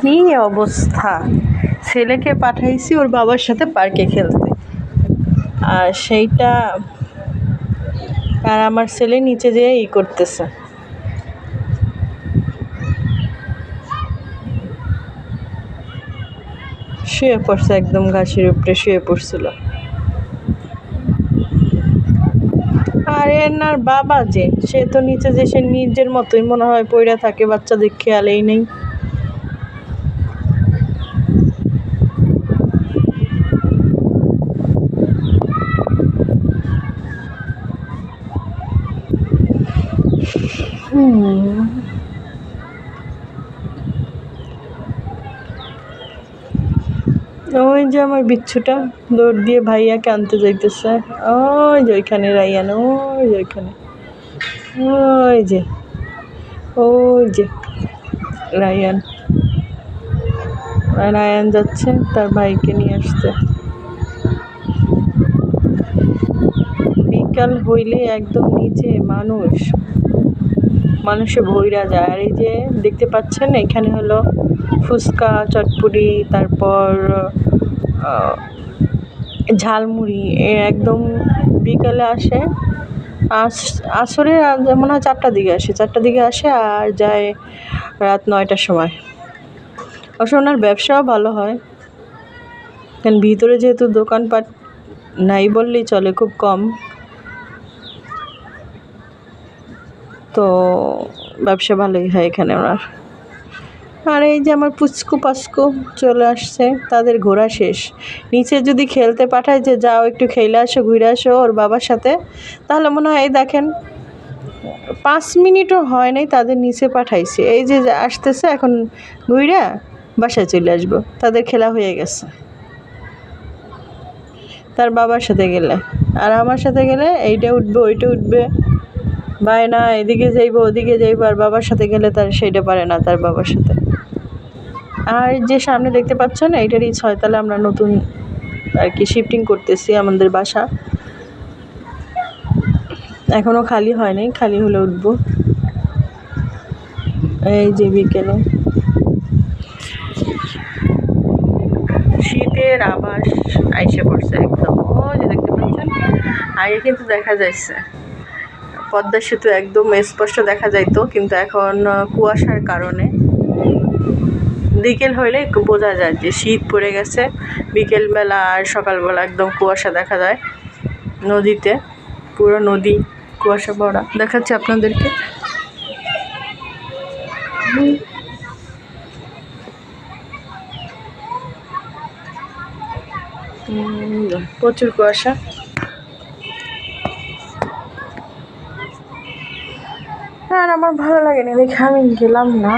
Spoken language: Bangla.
কি অবস্থা? ছেলেকে পাঠাইছি, ওর বাবার সাথে পার্কে খেলতে। আর সেইটা আর আমার ছেলে নিচে যেয়ে ই করতেছে। শুয়ে পড়ছে, একদম ঘাসের উপরে শুয়ে পড়ছিল। আর এনার বাবা যে, সে তো নিচে যে সে নিজের মতোই মনে হয় পইরা থাকে, বাচ্চাদের খেয়ালেই নেই। হুম। ওই যে আমার বিচ্ছুটা, দৌড় দিয়ে ভাইয়াকে আনতে যাইতেছে। ওই যে ওইখানে রাইয়ান, ওই যে ওইখানে। ওই যে ওই যে রায়ান রায়ান যাচ্ছে তার ভাইকে নিয়ে আসতে। বিকাল হইলে একদম নিচে মানুষ। মানুষে ভৈরা যায়। আর এই যে দেখতে পাচ্ছেন, এখানে হলো ফুচকা চটপুরি তারপর ঝালমুড়ি একদম বিকালে আসে। আস, আসরে মনে হয় চারটার দিকে আসে। চারটার দিকে আসে আর যায় রাত নয়টার সময়। অবশ্য ওনার ব্যবসাও ভালো হয়। কারণ ভিতরে যেহেতু দোকানপাট নাই বললেই চলে, খুব কম। তো ব্যবসা ভালোই হয় এখানে ওনার। আর এই যে আমার পুচকু পাচকু চলে আসছে, তাদের ঘোরা শেষ। নিচে যদি খেলতে পাঠায় যে, যাও একটু খেলে আসো, ঘুরে আসো ওর বাবার সাথে, তাহলে মনে হয়, এই দেখেন, পাঁচ মিনিটও হয় নাই তাদের নিচে পাঠাইছে। এই যে আসতেছে এখন ঘুইরা বাসায় চলে আসব। তাদের খেলা হয়ে গেছে। তার বাবার সাথে গেলে। আর আমার সাথে গেলে এইটা উঠবে, ওইটা উঠবে। ভাই, না, এদিকে যাইবো, ওদিকে যাইবো, আর বাবার সাথে গেলে তার সেইটা পারে না, তার বাবার সাথে। আর যে সামনে দেখতে পাচ্ছেন এইটারই ছয়তলা আমরা নতুন আর কি শিফটিং করতেছি আমাদের বাসা। এখনও খালি হয়নি, খালি হলে উঠবো। এই যে বিকেলে। শীতের আবাস আইসে পড়ছে একদম। ও যে দেখতে পাচ্ছেন? আগে কিন্তু দেখা যাচ্ছে পদ্মা সেতু একদম স্পষ্ট দেখা যাইতো, কিন্তু এখন কুয়াশার কারণে। বিকেল হইলে বোঝা যায় যে শীত পড়ে গেছে। বিকেলবেলা আর সকালবেলা একদম কুয়াশা দেখা যায় নদীতে, পুরো নদী কুয়াশা ভরা। দেখাচ্ছি আপনাদেরকে। প্রচুর কুয়াশা। আর আমার ভালো লাগেনি দেখে আমি গেলাম না।